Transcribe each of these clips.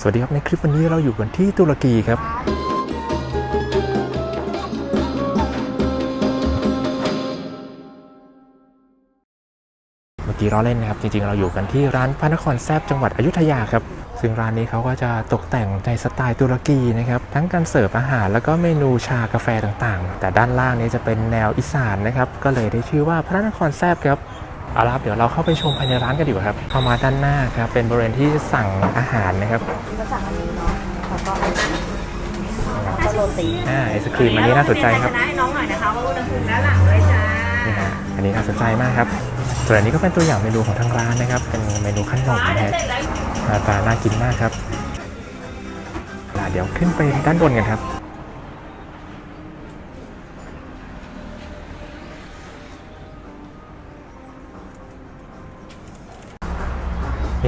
สวัสดีครับ ในคลิปวันนี้เราอยู่กันที่ตุรกีครับ เมื่อกี้เราเล่นนะครับ จริงๆ เราอยู่กันที่ร้านพระนครแซบจังหวัดอยุธยาครับ ซึ่งร้านนี้เขาก็จะตกแต่งในสไตล์ตุรกีนะครับ ทั้งการเสิร์ฟอาหารแล้วก็เมนูชากาแฟต่างๆ แต่ด้านล่างนี้จะเป็นแนวอีสานนะครับ ก็เลยได้ชื่อว่าพระนครแซบครับ เอาละครับเดี๋ยวเราเข้าไปชมภายในร้านกันดีกว่าครับเข้ามาด้านหน้าครับเป็นบริเวณที่สั่งอาหารนะครับก็สั่งอันนี้เนาะแล้วก็แล้วก็โรตีอ่าไอศครีมอันนี้น่าสนใจครับชนะให้น้องหน่อยนะคะว่าอุณหภูมิด้านหลังด้วยจ้านี่ฮะอันนี้น่าสนใจมากครับส่วนอันนี้ก็เป็นตัวอย่างเมนูของทางร้านนะครับ เป็นเมนูขนมนะฮะหน้าตาน่ากินมากครับอ่าเดี๋ยวขึ้นไปด้านบนกันครับ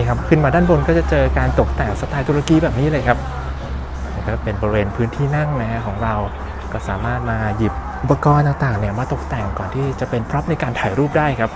นี่ครับขึ้นมาด้านบนก็จะเจอการตกแต่งสไตล์ตุรกีแบบนี้เลยครับนี่ก็เป็นบริเวณพื้นที่นั่งนะฮะของเราก็สามารถมาหยิบอุปกรณ์ต่างๆเนี่ยมาตกแต่งก่อนที่จะเป็นพร็อพในการถ่ายรูปได้ครับ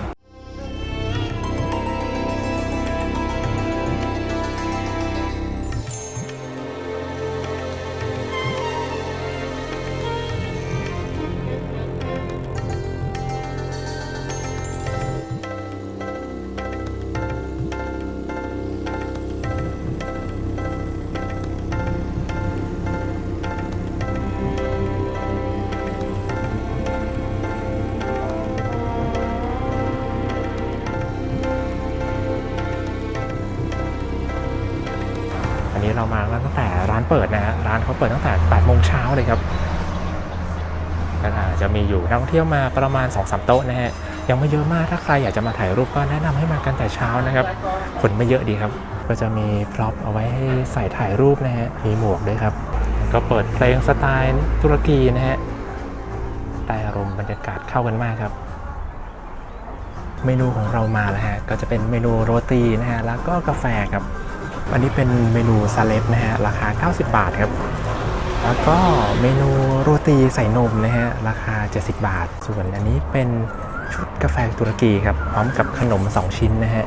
เรามาตั้งแต่ร้านเปิดนะฮะร้านเขาเปิดตั้งแต่8โมงเช้าเลยครับก็อาจจะมีอยู่นักท่องเที่ยวมาประมาณ2อสโต๊ะนะฮะยังไม่เยอะมากถ้าใครอยากจะมาถ่ายรูปก็แนะนำให้มากันแต่เช้านะครับคนไม่เยอะดีครับ ก็จะมีพร็อพเอาไว้ให้ใส่ถ่ายรูปนะฮะมีหมวกด้วยครับ ก็เปิดเพลงสไตล์ตุรกีนะฮะได้อารมณ์บรรยากาศเข้ากันมากครับ เมนูของเรามาแล้วฮะก็จะเป็นเมนูโรตีนะฮะแล้วก็กาแฟครับ อันนี้เป็นเมนูซาเลบนะฮะราคา 90 บาทครับ แล้วก็เมนูโรตีใส่นมนะฮะราคา 70 บาท ส่วนอันนี้เป็นชุดกาแฟตุรกีครับพร้อมกับขนม 2 ชิ้นนะฮะ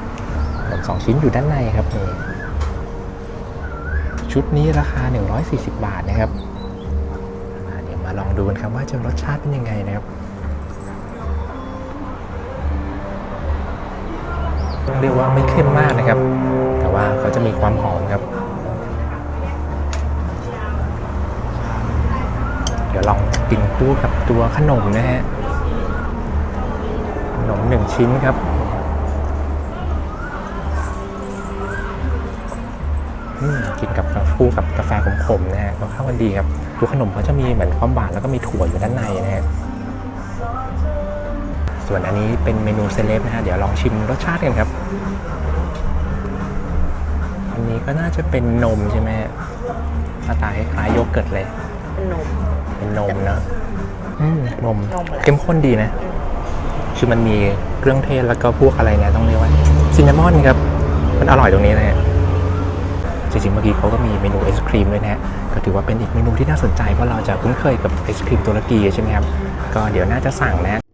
ขนม 2 ชิ้นอยู่ด้านในครับนี่ชุดนี้ราคา 140 บาทนะครับเดี๋ยวมาลองดูกันครับว่าจะรสชาติเป็นยังไงนะครับ ต้องเรียกว่าไม่เข้มมากนะครับ แต่ว่าเขาจะมีความหอมครับ เดี๋ยวลองกินคู่กับตัวขนมนะฮะขนมหนึ่งชิ้นครับกินกับคู่กับกาแฟขมๆนะฮะก็เข้ากันดีครับตัวขนมเขาจะมีเหมือนความหวานแล้วก็มีถั่วอยู่ด้านในนะฮะ ส่วนอันนี้เป็นเมนูเซเลบนะฮะ เดี๋ยวลองชิมรสชาติกันครับ อันนี้ก็น่าจะเป็นนมใช่ไหมฮะหน้าตาคล้ายๆโยเกิร์ตเลย เป็นนม เป็นนมเนอะอืมนม นมอะไร เข้มข้นดีนะ คือมันมีเครื่องเทศแล้วก็พวกอะไรเนี่ยต้องเรียกว่าซินนามอนครับ มันอร่อยตรงนี้นะฮะ จริงๆเมื่อกี้เขาก็มีเมนูไอศครีมด้วยนะฮะ ก็ถือว่าเป็นอีกเมนูที่น่าสนใจเพราะเราจะคุ้นเคยกับไอศครีมตุรกีใช่ไหมครับ ก็เดี๋ยวน่าจะสั่งนะ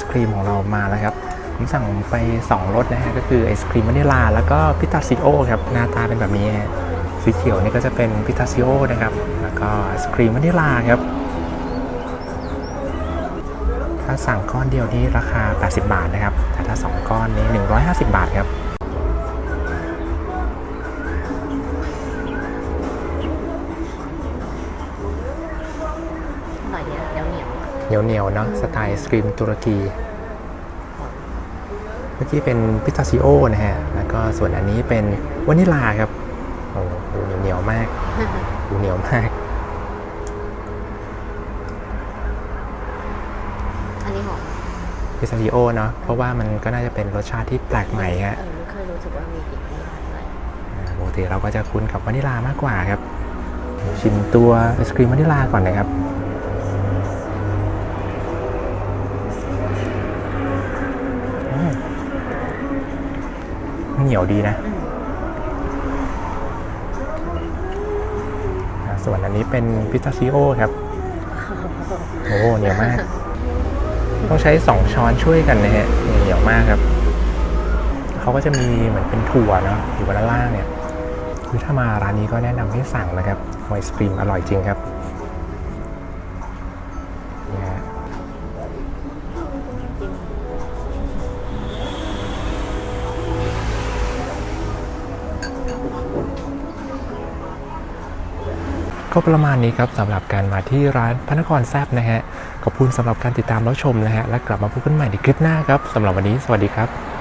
ศครีมของเรามาแล้วครับ ผมสั่งไป 2รสนะฮะก็คือไอศครีมวานิลลา แล้วก็พิตาซิโอครับหน้าตาเป็นแบบนี้สีเขียวนี่ก็จะเป็นพิตาซิโอนะครับ แล้วก็ไอศครีมวานิลลาครับ ถ้าสั่งก้อนเดียวนี่ราคา 80 บาทนะครับ แต่ถ้า 2 ก้อนนี้ 150 บาทครับ นียวเหนียวเหนียวๆเนาะสไตล์ไอศครีมตุรกี เมื่ออกี้เป็นพิสตาชิโอนะฮะ แล้วก็ส่วนอันนี้เป็นวานิลลาครับโอ้โหดูเหนียวๆมากดูเหนียวมาก อันนี้หอมพิสตาชิโอเนาะเพราะว่ามันก็น่าจะเป็นรสชาติที่แปลกใหม่ฮะเออไม่เคยรู้สึกว่ามีกลิ่นวานิลลาด้วยอ่าปกติเราก็จะคุ้นกับวานิลลามากกว่าครับ ชิมตัวไอศครีมวานิลลาก่อนนะครับ เหนียวดีนะอืมอ่าส่วนอันนี้เป็นพิสตาชิโอครับ โอ้เหนียวมาก ต้องใช้2ช้อนช่วยกันนะฮะเหนียวมากครับ เขาก็จะมีเหมือนเป็นถั่วเนาะอยู่บนด้านล่างเนี่ย คือถ้ามาร้านนี้ก็แนะนำให้สั่งนะครับไอศครีมอร่อยจริงครับ ก็ประมาณนี้ครับสำหรับการมาที่ร้านพระนครแซบนะฮะขอบคุณสำหรับการติดตามรับชมนะฮะและกลับมาพบกันใหม่ในคลิปหน้าครับสำหรับวันนี้สวัสดีครับ